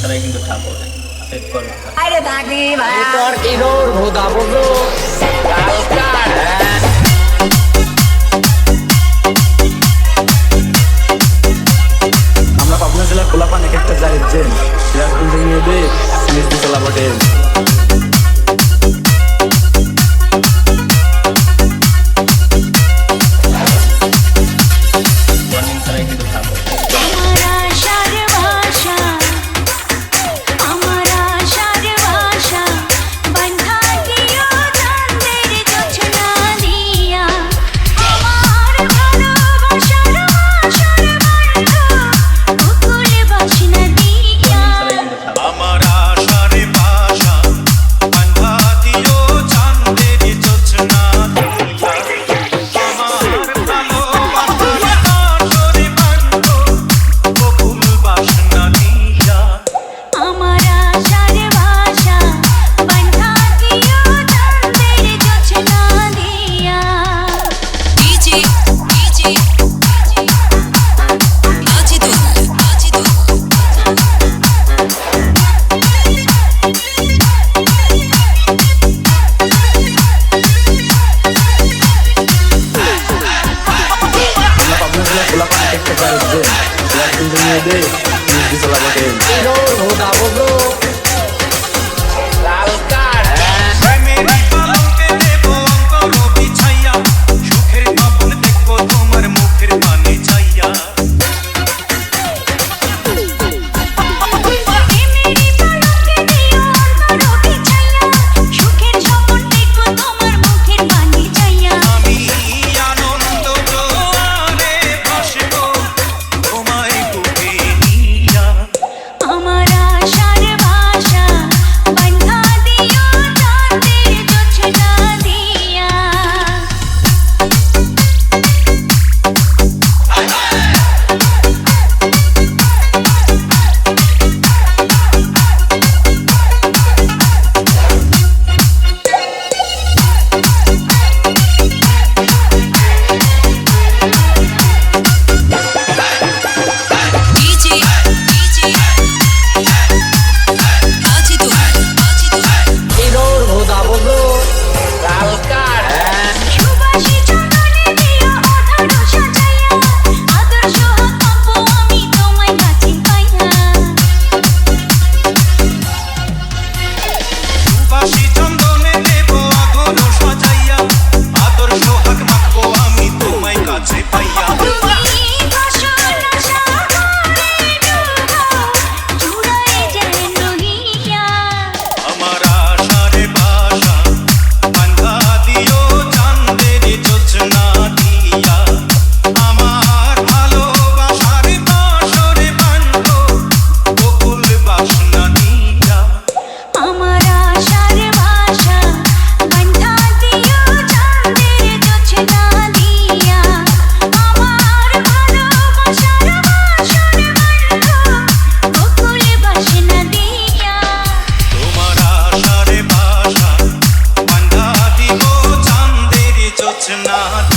ছাড়াই কিন্তু থাকো আমরা পাবনা জেলার কোলাপান এক একটা জায়গায় জেন সিরাজগঞ্জ থেকে নিয়ে দিয়ে সিরিজটি কোলাপাটের কিন্তু থাকো Selamat She told Not.